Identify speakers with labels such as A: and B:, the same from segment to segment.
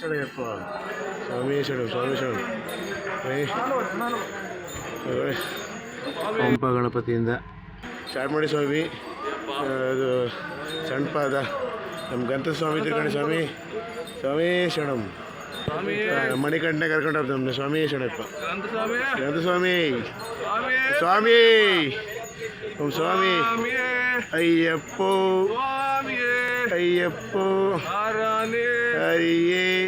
A: ಶರಣಯ್ಯಪ್ಪ ಸ್ವಾಮಿ ಶರಣ ಸ್ವಾಮಿ ಶರಣ ಪಂಪ ಗಣಪತಿಯಿಂದ. ಸ್ಟಾರ್ಟ್ ಮಾಡಿ ಸ್ವಾಮಿ ಅದು ಸಣ್ಣ ಪಾದ ನಮ್ಮ ಗಂತ ಸ್ವಾಮಿ ತಿರ್ಗಣಿ ಸ್ವಾಮಿ. ಸ್ವಾಮಿ ಶರಣಂ ಮಣಿಕಂಠನೆ ಕರ್ಕೊಂಡು ಹೋಗ್ತಾನೆ ನಮ್ಮನ್ನ ಸ್ವಾಮಿ ಶರಣಪ್ಪ
B: ಸ್ವಾಮಿ.
A: ಗಂತ ಸ್ವಾಮಿ.
B: ಸ್ವಾಮಿ
A: ಸ್ವಾಮಿ ಓಂ ಸ್ವಾಮಿ
B: ಸ್ವಾಮಿಯೇ.
A: ಅಯ್ಯಪ್ಪೋ. ಅಯ್ಯಪ್ಪೋ ಹರಿಯೇ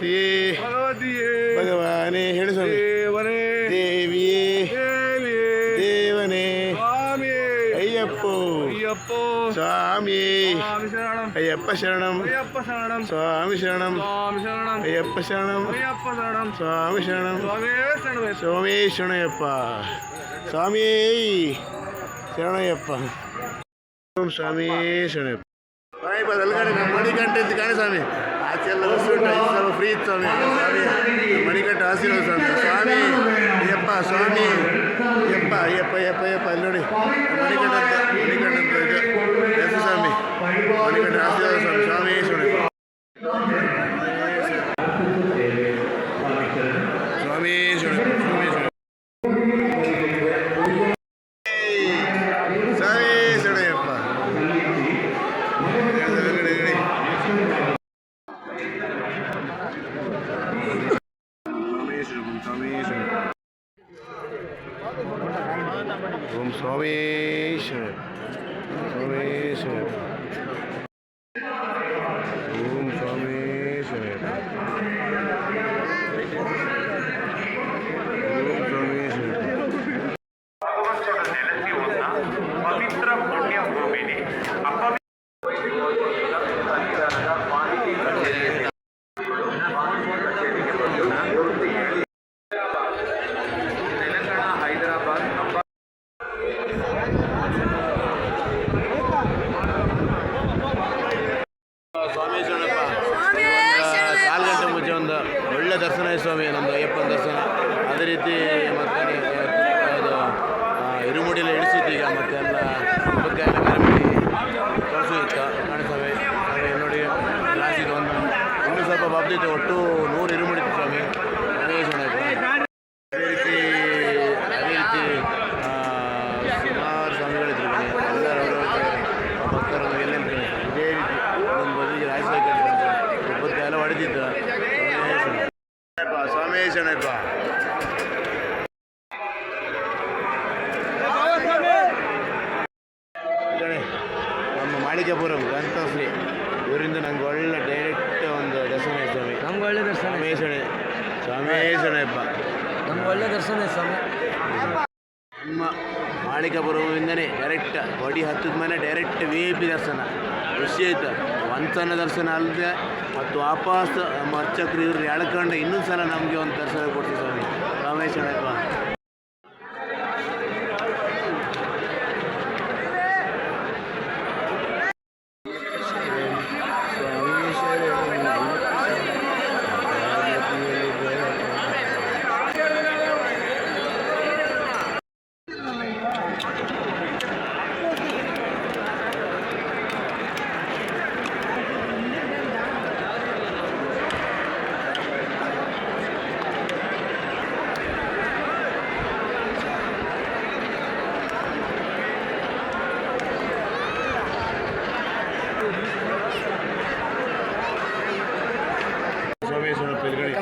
A: ಭಗವತಿಯೇ
B: ಭಗವತಿಯೇ
A: ಭಗವಾನೇ ಹೇಳು ಸ್ವಾಮಿ.
B: ದೇವನೇ
A: ದೇವಿಯೇ
B: ದೇವಿಯೇ
A: ದೇವನೇ.
B: ಸ್ವಾಮಿಯೇ
A: ಅಯ್ಯಪ್ಪೋ
B: ಅಯ್ಯಪ್ಪೋ
A: ಸ್ವಾಮಿ
B: ಸ್ವಾಮಿ ಶರಣಂ
A: ಅಯ್ಯಪ್ಪ ಶರಣಂ.
B: ಅಯ್ಯಪ್ಪ ಶರಣಂ
A: ಸ್ವಾಮಿ ಶರಣಂ.
B: ಸ್ವಾಮಿ ಶರಣಂ
A: ಅಯ್ಯಪ್ಪ ಶರಣಂ.
B: ಅಯ್ಯಪ್ಪ ಶರಣಂ.
A: ಸ್ವಾಮಿ ಶರಣಂ.
B: ಸ್ವಾಮಿ ಶರಣವೇ
A: ಸ್ವಾಮಿ ಶರಣಯ್ಯಪ್ಪ. ಸ್ವಾಮಿ ಶರಣಯ್ಯಪ್ಪ. ಓಂ ಸ್ವಾಮಿ ಶರಣಯ್ಯಪ್ಪ. ಬಾಯ್ ಬಾ ಅಲ್ಗಡೆ ನಮ್ಮ ಮಣಿಕಂಠ ಅಂತ ಕಾಣಿ ಸ್ವಾಮಿ. ಆಚೆ ಎಲ್ಲ ಬಸ್ ಉಂಟು ಐದು ಸಾವಿರ ಫ್ರೀ ಇತ್ತು ಸ್ವಾಮಿ ಸ್ವಾಮಿ ನಮ್ಮ ಮಣಿಕಂಠ ಆಶೀರ್ವಾದ ಸ್ವಾಮಿ ಸ್ವಾಮಿ ಅಯ್ಯಪ್ಪ ಸ್ವಾಮಿ ಅಯ್ಯಪ್ಪ ಅಯ್ಯಪ್ಪ ಅಯ್ಯಪ್ಪ ಅಯ್ಯಪ್ಪ ಅಲ್ಲಿ ಓಂ ಸ್ವಾಮಿ ದರ್ಶನ ಸ್ವಾಮಿ ನಮ್ಮದು ಅಯ್ಯಪ್ಪನ ದರ್ಶನ. ಅದೇ ರೀತಿ ಮತ್ತೆ ಇರುಮುಡಿಯಲ್ಲಿ ಇಳಿಸಿತ್ತು ಈಗ ಮತ್ತೆ ಎಲ್ಲ ಹಬ್ಬಕ್ಕೆ ಎಲ್ಲ ಮೆರವಣಿಗೆ ಕಳಿಸು ಇತ್ತು ಕಾಣಿಸ್ತವೆ ಸ್ವಾಮಿ ನೋಡಿ ಲಾಸ್ಟ್ ಇದು ಒಂದು ಇನ್ನೂ ಸ್ವಲ್ಪ ಬಬ್ದಿತ್ತು ಒಟ್ಟು ನೂರು ಇರುಮುಡಿತ್ತು ಸ್ವಾಮಿ ಸ್ವಾಮಿ ಶರಣಪ್ಪ ಅದೇ ರೀತಿ ಅದೇ ರೀತಿ ಆ, ಸುಮಾರು ಸ್ವಾಮಿಗಳಿದ್ರು ಬನ್ನಿ ಎಲ್ಲರೂ ಭಕ್ತರನ್ನು ಎಲ್ಲೆಲ್ಲಿ ಇದೇ ರೀತಿ ಒಂದೊಂದು ಬದಿಗೆ ರಾಜಶೇಖರ ಕಟ್ಟಿದ್ರು ಒಬ್ಬತ್ತು ಎಲ್ಲ ಹೊಡೆದಿದ್ದು ಕಣೆ, ನಮ್ಮ ಮಾಳಿಕಪುರಂ ಗ್ರಂಥಶ್ರೀ. ಇವರಿಂದ ನಂಗೆ ಒಳ್ಳೆ ಡೈರೆಕ್ಟ್ ಒಂದು ದರ್ಶನ ಸ್ವಾಮಿ.
B: ನಮ್ಗೆ ಒಳ್ಳೆ ದರ್ಶನ
A: ಸ್ವಾಮಿ ಶರಣ ಸ್ವಾಮಿ ಶರಣಪ್ಪ
B: ನಮ್ಗೆ ಒಳ್ಳೆ ದರ್ಶನ ಸ್ವಾಮಿ.
A: ನಮ್ಮ ಮಾಳಿಕಪುರದಿಂದನೇ ಡೈರೆಕ್ಟ್ ಹೊಡಿ ಹತ್ತಿದ್ಮೇಲೆ ಮೇಲೆ ಡೈರೆಕ್ಟ್ ವಿ ಐ ಪಿ ದರ್ಶನ. ಖುಷಿ ಆಯ್ತು ಒಂದ್ಸಲ ದರ್ಶನ ಅಲ್ಲದೆ ಮತ್ತು ವಾಪಸ್ ಅರ್ಚಕರು ಇವ್ರನ್ನ ಎಳ್ಕೊಂಡು ಇನ್ನೊಂದು ಸಲ ನಮಗೆ ಒಂದು ದರ್ಶನ ಕೊಡ್ತೀವಿ ಸ್ವಾಮಿ. ರಾಮೇಶ್ವರಪ್ಪ ಸ್ವಾಮಿ ಶರಣ ಸ್ವಾಮಿ ಸ್ವಲ್ಪ ಎದುರುಗಡೆ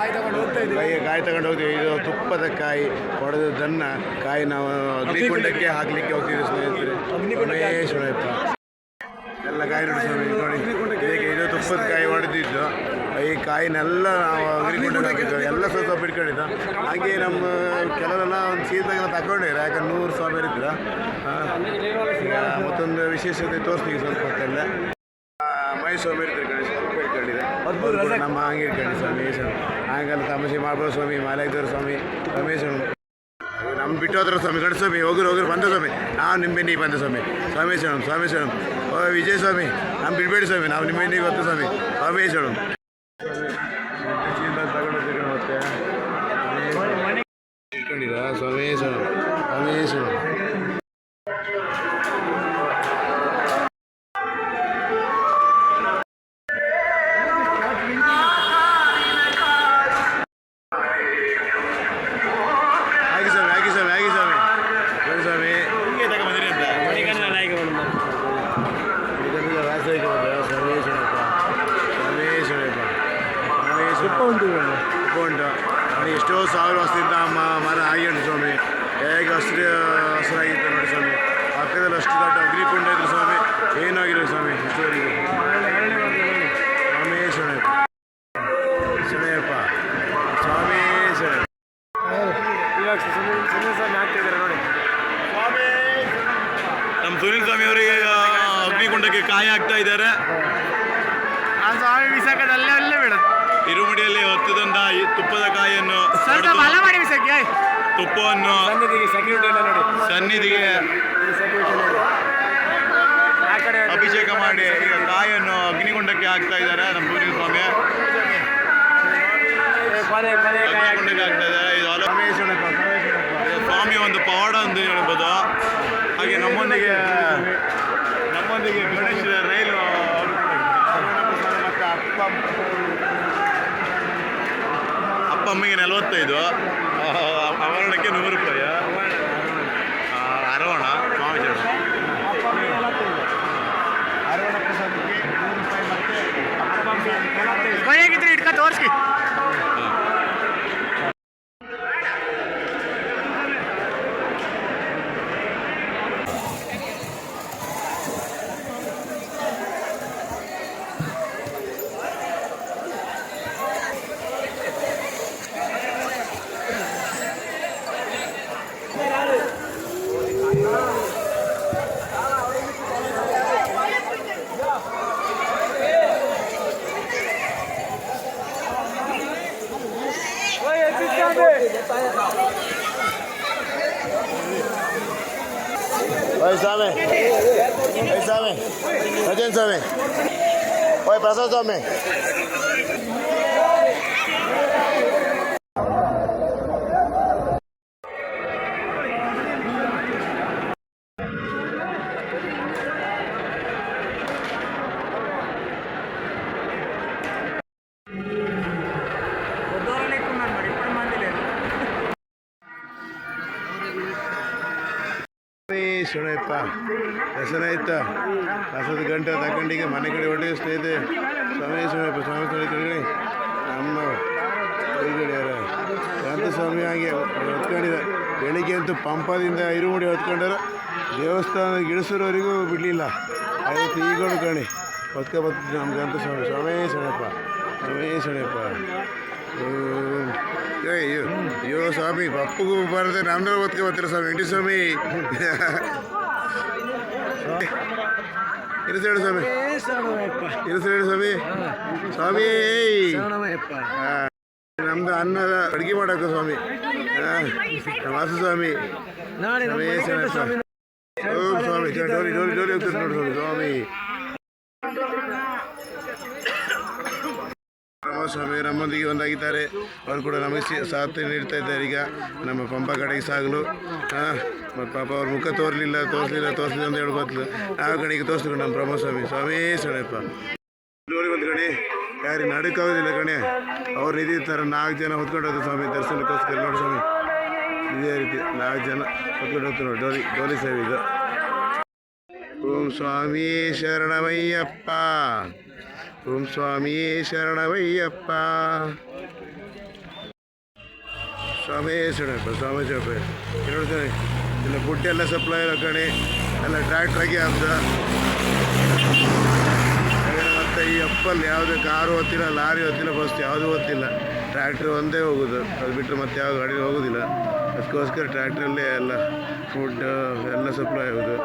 A: ಕೈ ಕಾಯಿ ತಗೊಂಡು ಹೋಗ್ತೀವಿ ಇದು ತುಪ್ಪದ ಕಾಯಿ ಹೊಡೆದನ್ನ ಕಾಯಿ ನಾವು ಅಗ್ನಿಕುಂಡಕ್ಕೆ ಹಾಕ್ಲಿಕ್ಕೆ ಹೋಗ್ತೀವಿ ಸ್ನೇಹಿತರೆ. ಮಹೇಶ್ವರಪ್ಪ ಎಲ್ಲ ಕಾಯಿ ನೋಡಿ ಸ್ವಾಮಿ ನೋಡಿ. ಇದಕ್ಕೆ ಇದು ತುಪ್ಪದ ಕಾಯಿ ಹೊಡೆದಿದ್ದು. ಈ ಕಾಯಿನೆಲ್ಲ ನಾವು ಅಗ್ನಿಕುಂಡಕ್ಕೆ ಎಲ್ಲ ಸ್ವಲ್ಪ ಬಿಟ್ಕೊಂಡಿದ್ದ ಹಾಗೆ ನಮ್ಮ ಕೆಲವೆಲ್ಲ ಒಂದು ಸೀತಾಗೆಲ್ಲ ತಗೊಂಡಿರ ಯಾಕಂದ್ರೆ ನೂರು ಸಾವಿರ ಈಗ ಮತ್ತೊಂದು ವಿಶೇಷತೆ ತೋರಿಸ್ತೀವಿ ಸ್ವಲ್ಪ ಹೊತ್ತಲ್ಲ. ಮೈಸೂರು ಇರ್ತಾರೆ ಗಣೇಶ ಸ್ವಲ್ಪ ಇಟ್ಕೊಂಡಿದೆ ನಮ್ಮ ಹಂಗೆ ಇಟ್ಕೊಂಡು ಸ್ವಾಮಿ. ಹಂಗಲ್ಲ ತಮಾಷೆ ಮಾಡ್ಬೋದು ಸ್ವಾಮಿ ಮಾಲಾಗ್ದವ್ರ ಸ್ವಾಮಿ ರಮೇಶನು ನಮ್ಮ ಬಿಟ್ಟು ಹೋದ್ರ ಸ್ವಾಮಿ ಗಣ ಸ್ವಾಮಿ ಹೋಗಿರು ಹೋಗಿರು ಬಂದ ಸ್ವಾಮಿ ನಾವು ನಿಂಬೆಣ್ಣಿ ಬಂದ ಸ್ವಾಮಿ ಸ್ವಾಮೀಶ್ವರಂ ಸ್ವಾಮೀಶ್ವರಂ ಓ ವಿಜಯ ಸ್ವಾಮಿ ನಮ್ಮ ಬಿಡಬೇಡಿ ಸ್ವಾಮಿ ನಾವು ನಿಂಬೆಣ್ಣಿ ಗೊತ್ತು ಸ್ವಾಮಿ ಸ್ವಾಮೀಶ್ವರಂ ತಗೊಂಡು ಮತ್ತೆ ಇಟ್ಕೊಂಡಿರ ಸ್ವಾಮೀಶ್ವರಂ ಸಾವಿರ ವರ್ಷದಿಂದ ಮ- ಮರ ಆಗಿಂಟು ಸ್ವಾಮಿ? ಹೇಗೆ ಹಸಿರು ಹಸಿರಾಗಿತ್ತು ನೋಡಿ ಸ್ವಾಮಿ. ಪಕ್ಕದಲ್ಲಿ ಅಷ್ಟು ದೊಡ್ಡ ಅಗ್ನಿಕುಂಡ ಇದ್ರು ಸ್ವಾಮಿ. ಏನಾಗಿರೋ ಸ್ವಾಮಿ? ಹೆಚ್ಚುವರಿಗೆ ಸ್ವಾಮಿ ಶರಣಪ್ಪ ಶರಣಪ್ಪ ಸ್ವಾಮಿ ಶರಣ
B: ಇವಾಗ ಸುನಿಲ್ ಸ್ವಾಮಿ ಆಗ್ತಿದ್ದಾರೆ ನೋಡಿ.
A: ನಮ್ಮ ಸುನೀಲ್ ಸ್ವಾಮಿ ಅವರಿಗೆ ಅಗ್ನಿಕುಂಡಕ್ಕೆ ಕಾಯಿ ಆಗ್ತಾ ಇದ್ದಾರೆ.
B: ಆ ಸ್ವಾಮಿ ಬಿಸಾಕದ ಅಲ್ಲೇ ಅಲ್ಲೇ ಬಿಡ.
A: ಇರುಮುಡಿಯಲ್ಲಿ ಹೊತ್ತಿದಂತ ಈ ತುಪ್ಪದ ಕಾಯಿಯನ್ನು ತುಪ್ಪವನ್ನು
B: ಸನ್ನಿಧಿಗೆ
A: ಅಭಿಷೇಕ ಮಾಡಿ ಈಗ ಕಾಯನ್ನು ಅಗ್ನಿಗುಂಡಕ್ಕೆ ಹಾಕ್ತಾ ಇದ್ದಾರೆ ನಮ್ಮ ಪೂರ್ಣ ಸ್ವಾಮಿ. ಅಗ್ನಿಗುಂಡಕ್ಕೆ ಹಾಕ್ತಾ ಇದ್ದಾರೆ. ಇದು ಇದು ಸ್ವಾಮಿ ಒಂದು ಪವಾಡ ಅಂತ ಹೇಳ್ಬೋದು. ಹಾಗೆ ನಮ್ಮೊಂದಿಗೆ ನಮ್ಮೊಂದಿಗೆ ಗಣೇಶ ರೈಲು ಅಮ್ಮಗೆ ನಲವತ್ತೈದು ಅವರಣಕ್ಕೆ ನೂರು ರೂಪಾಯಿ Ahí sabe. Ahí sabe. Ahí
B: sabe. Oye, pasó,
A: tome. ಸ್ವಾಮಿ ಶುಣಯಪ್ಪ ದರ್ಶನ ಆಯ್ತಾ ಹಸದ ಗಂಟೆ ತಗೊಂಡಿಗೆ ಮನೆ ಕಡೆ ಹೊಟ್ಟೆ ಸ್ನೇಹಿತೆ ಸ್ವಾಮಿ ಶುಣಯಪ್ಪ ಸ್ವಾಮಿ ಕಡೆ ನಮ್ಮ ಕೈಗಡೆ ಯಾರ ಶಾಂತ ಸ್ವಾಮಿ ಹಾಗೆ ಹೊತ್ಕೊಂಡಿದ ಬೆಳಿಗ್ಗೆ ಅಂತೂ ಪಂಪದಿಂದ ಇರುಮುಡಿ ಹೊತ್ಕೊಂಡಾರ. ದೇವಸ್ಥಾನ ಗಿಡಿಸಿರೋರಿಗೂ ಬಿಡಲಿಲ್ಲ. ಆಯ್ತು ಈಗಳು ಕಣಿ. ಹೊತ್ಕೊ ಬರ್ತಿದ್ದೆ ನಮ್ಮ ಗಂತ ಸ್ವಾಮಿ. ಸ್ವಾಮಿ ಶುಣಯಪ್ಪ ಸ್ವಾಮಿ ಅಯ್ಯೋ ಅಯ್ಯೋ ಸ್ವಾಮಿ ಪಪ್ಪಗೂ ಬರದೆ ನಮ್ದ್ರ ಒತ್ಕೊ ಬರ್ತೀರ ಸ್ವಾಮಿ ವೆಂಕಟೇಶ ಸ್ವಾಮಿ ಇರಿಸೇಳು ಸ್ವಾಮಿ ಇರಿಸೇಳು ಸ್ವಾಮಿ ಸ್ವಾಮಿ
B: ಶರಣಮಯ್ಯಪ್ಪ
A: ಆ, ನಮ್ದು ಅನ್ನದ ಅಡುಗೆ ಮಾಡಕ್ಕೆ ಸ್ವಾಮಿ ಆ, ನಮ್ಮ ವಾಸು ಸ್ವಾಮಿ
B: ನೋಡಿ ನಮ್ಮ
A: ಸ್ವಾಮಿ
B: ಮನೆಗೆ ಸ್ವಾಮಿ
A: ಓಂ ಸ್ವಾಮಿ ಡೋರಿ ಡೋರಿ ಡೋರಿ ಹೋಗ್ತಾರೆ ನೋಡಿ ಸ್ವಾಮಿ ಸ್ವಾಮಿ ಸ್ವಾಮಿ ನಮ್ಮೊಂದಿಗೆ ಒಂದಾಗಿದ್ದಾರೆ. ಅವರು ಕೂಡ ನಮಗೆ ಸಾಥ್ ನೀಡ್ತಾ ಇದ್ದಾರೆ. ಈಗ ನಮ್ಮ ಪಂಪ ಕಡೆಗೆ ಸಾಗಲು ಪಾಪ ಅವ್ರ ಮುಖ ತೋರಲಿಲ್ಲ, ತೋರಿಸಲಿಲ್ಲ ತೋರಿಸಲಿಲ್ಲ ಅಂತ ಹೇಳ್ಬೋದು ನಾವು ಕಡೆಗೆ ತೋರಿಸಿದ್ರು ನಮ್ಮ ಪ್ರಮೋದ್ ಸ್ವಾಮಿ. ಶರಣಪ್ಪ ನೋಡಿ ಒಂದು ಕಣೆ, ಯಾರು ನಡಕ್ಕಾಗೋದಿಲ್ಲ ಕಣೆ. ಅವ್ರು ಇದೇ ಥರ ನಾಲ್ಕು ಜನ ಹೊತ್ಕೊಂಡು ಹೋದ್ರು ಸ್ವಾಮಿ. ದರ್ಶನಕ್ಕೋಸ್ಕರ ನೋಡಿ ಸ್ವಾಮಿ. ಇದೇ ರೀತಿ ನಾಲ್ಕು ಜನ ಹೊತ್ಕೊಂಡು ನೋಡಿ. ಡೋಲಿ ಡೋಲಿ ಸೇವೆ ಇದು. ಓಂ ಸ್ವಾಮಿ ಶರಣಮಯ್ಯಪ್ಪ. ಓಂ ಸ್ವಾಮಿ ಶರಣವಯ್ಯಪ್ಪ. ಸ್ವಾಮಿ ಶರಣಪ್ಪ ಸ್ವಾಮಿ ಶರಣಪ್ಪ ಹೇಳ್ತೇನೆ. ಇಲ್ಲ ಫುಡ್ಡೆಲ್ಲ ಸಪ್ಲೈ ಇರೋ ಕಣೆ. ಎಲ್ಲ ಟ್ರ್ಯಾಕ್ಟ್ರಾಗಿ ಅಂತ ಮತ್ತು ಈ ಅಪ್ಪಲ್ಲಿ ಯಾವುದೇ ಕಾರು ಹೊತ್ತಿಲ್ಲ ಲಾರಿ ಹೊತ್ತಿಲ್ಲ ಬಸ್ ಯಾವುದೂ ಹೊತ್ತಿಲ್ಲ ಟ್ರ್ಯಾಕ್ಟ್ರ್ ಒಂದೇ ಹೋಗೋದು. ಅದು ಬಿಟ್ಟರೆ ಮತ್ತೆ ಯಾವ ಗಾಡಿ ಹೋಗೋದಿಲ್ಲ. ಅದಕ್ಕೋಸ್ಕರ ಟ್ರ್ಯಾಕ್ಟ್ರಲ್ಲೇ ಎಲ್ಲ ಫುಡ್ ಎಲ್ಲ ಸಪ್ಲೈ ಆಗೋದು.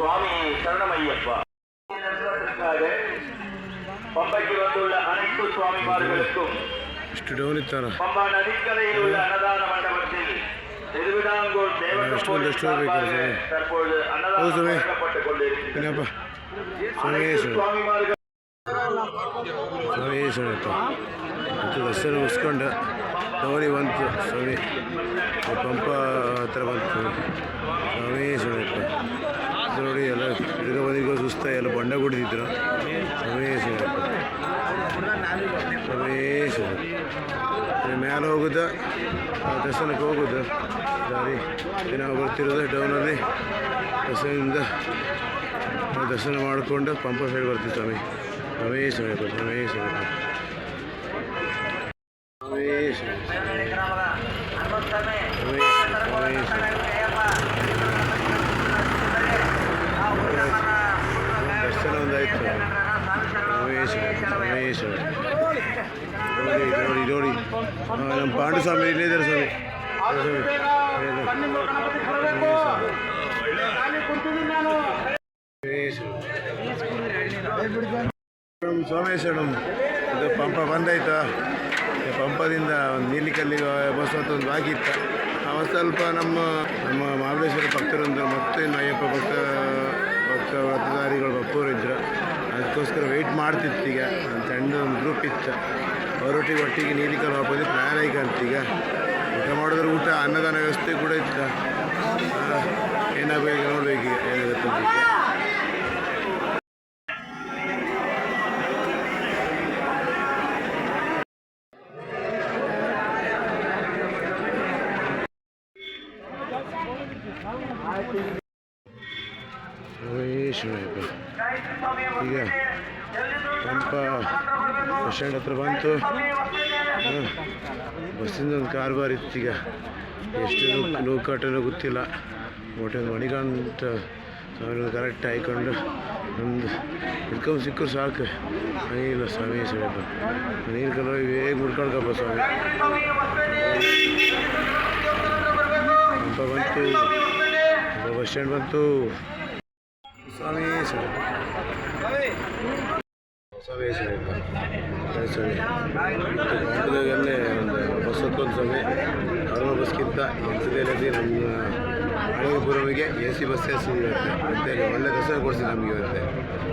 C: சுவாமி சரணமையப்பா பம்பைக்கு வந்துள்ள அனைத்து சுவாமிமார்களுக்கும்
A: ಇಷ್ಟು ಡೌನ್ ಇತ್ತಾರ
C: பம்பா நதிக்கரையில் உள்ள அன்னதான மண்டபத்தில் திருவிதாங்கூர்
A: ಎಷ್ಟು ಒಂದು ಎಷ್ಟು ಬೇಕು ಸ್ವಾಮಿ
C: தற்பொழுது
A: ಹೌದು
C: அன்னதானம்
A: ಸ್ವಾಮಿ
C: வழங்கப்பட்டுக் கொண்டிருக்கிறது
A: ಏನಪ್ಪ ಸ್ವಾಮಿ ಶರಣ
C: சுவாமிமார்கள்
A: ಸ್ವಾಮಿ ಶರಣಪ್ಪ ಮತ್ತು ದರ್ಶನ ಮುಗಿಸ್ಕೊಂಡು ಡೌರಿ ಬಂತು ಸ್ವಾಮಿ ಈ ಪಂಪ ಹತ್ರ ಬಂತು ಸ್ವಾಮಿ ಶರಣಪ್ಪ ಇದು ನೋಡಿ ಎಲ್ಲ ತಿರ್ಗ ಬಂದಿಗೋ ಸುಸ್ತ ಎಲ್ಲ ಬಂಡ ಕುಡಿದಿದ್ರು ಸ್ವಾಮಿ ಶರಣಪ್ಪ ಸ್ವಾಮಿ ಶರಣ ಮೇಲೆ ಹೋಗುದ ದರ್ಶನಕ್ಕೆ ಹೋಗುದು ದಾರಿ ನಾವು ಬರ್ತಿರೋದು ಡೌನಲ್ಲಿ ದರ್ಶನದಿಂದ ದರ್ಶನ ಮಾಡಿಕೊಂಡು ಪಂಪ ಸೈಡ್ ಬರ್ತೀವಿ ಸ್ವಾಮಿ ರಮೇಶ್ ಸಮಯಪ್ಪ ರಮೇಶ್ ಸಮಯಪ್ಪ ರಮೇಶ್ ರಮೇಶ್ ರಮೇಶ್ ರಮೇಶ್ ರಮೇಶ್ ನೋಡಿ ನೋಡಿ ನಮ್ಮ ಪಾಂಡುಸ್ವಾಮಿ ಇದು ಪಂಪ ಬಂದಾಯ್ತಾ? ಪಂಪದಿಂದ ಒಂದು ನೀಲಿಕಲ್ಲಿಗೆ ಬಸ್ ಒಂದು ಬಾಕಿ ಇತ್ತು ಅವ ಸ್ವಲ್ಪ ನಮ್ಮ ನಮ್ಮ ಮಹಾಬಲೇಶ್ವರ ಭಕ್ತರೊಂದು ಮತ್ತೆ ನಾಯಪ್ಪ ಭಕ್ತ ವ್ರತಧಾರಿಗಳು ಭಕ್ತರು ಇದ್ರು. ಅದಕ್ಕೋಸ್ಕರ ವೆಯ್ಟ್ ಮಾಡ್ತಿತ್ತು ಈಗ. ನನ್ನ ಸಣ್ಣ ಒಂದು ಗ್ರೂಪ್ ಇತ್ತು. ಅವರೊಟ್ಟಿಗೆ ಒಟ್ಟಿಗೆ ನೀಲಿಕಲ್ ಹಾಕೋದು ಪ್ಲ್ಯಾನ್ ಆಯ್ಕಂತ ಈಗ. ಊಟ ಮಾಡಿದ್ರೆ ಊಟ, ಅನ್ನದಾನ ವ್ಯವಸ್ಥೆ ಕೂಡ ಇತ್ತು. ಏನಾಗಬೇಕು ನೋಡಬೇಕು ಏನಾಗುತ್ತೆ ಈಗ. ರಮೇಶ್ವರಪ್ಪ ಈಗ ಪಂಪ ಬಸ್ ಸ್ಟ್ಯಾಂಡ್ ಹತ್ರ ಬಂತು. ಬಸ್ಸಿಂದ ಒಂದು ಕಾರ್ಬಾರ್ ಇತ್ತು ಈಗ. ಎಷ್ಟು ನೂಕಾಟನೋ ಗೊತ್ತಿಲ್ಲ. ಒಟ್ಟು ಒಂದು ಸ್ವಾಮಿ ಕರೆಕ್ಟ್ ಹಾಯ್ಕೊಂಡು ಒಂದು ಹಿಡ್ಕೊಂಡು ಸಿಕ್ಕರು ಸಾಕು. ಮನೆಯಿಲ್ಲ ಸ್ವಾಮಿ ಸಾಹೇಬ ನೀರು ಕಲ ಹೇಗೆ ಮುಡ್ಕೊಳ್ಕಪ್ಪ ಸ್ವಾಮಿ. ಬಂತು ಬಸ್ ಸ್ಟ್ಯಾಂಡ್ ಬಂತು. ಸಭೆ ಸ್ವಾಮಿ ಬಾಂಡ್ದಾಗಲ್ಲೇ ಒಂದು ಬಸ್ ಹತ್ತೊಂದು ಸ್ವಾಮಿ ನಾರ್ಮಲ್ ಬಸ್ಗಿಂತ ಹೆಚ್ಚಿನಲ್ಲಿ ನಮ್ಮ ಆರೋಗ್ಯಪುರವಿಗೆ ಎ ಸಿ ಬಸ್ಸೇ ಸಿಗುತ್ತೆ ಮತ್ತೆ ಒಳ್ಳೆ ಕಸ ಕೊಡಿಸಿ ನಮಗೆ ಇವತ್ತೆ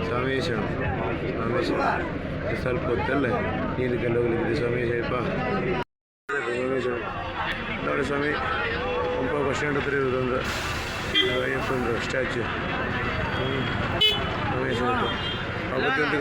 A: ಸ್ವಾಮೀಶ್ವರ ಸಮೇಶ ಸ್ವಲ್ಪ ಹೊತ್ತಲ್ಲೇ ನೀರು ಹೋಗ್ಲಿಕ್ಕಿದೆ ಸ್ವಾಮೀಶ್ವರಪ್ಪ ಸ್ವಾಮೀಶ್ವರ ನೋಡಿ ಸ್ವಾಮಿ ಪಂಪ ಬಸ್ ಸ್ಟ್ಯಾಂಡ್ ಹತ್ರ ಇರೋದೊಂದು ಅಯ್ಯಪ್ಪಂದು ಸ್ಟ್ಯಾಚ್ಯೂ ಸ್ವಾಮೀಶ್ವರಪ್ಪ ಅವತ್ತಂತೂ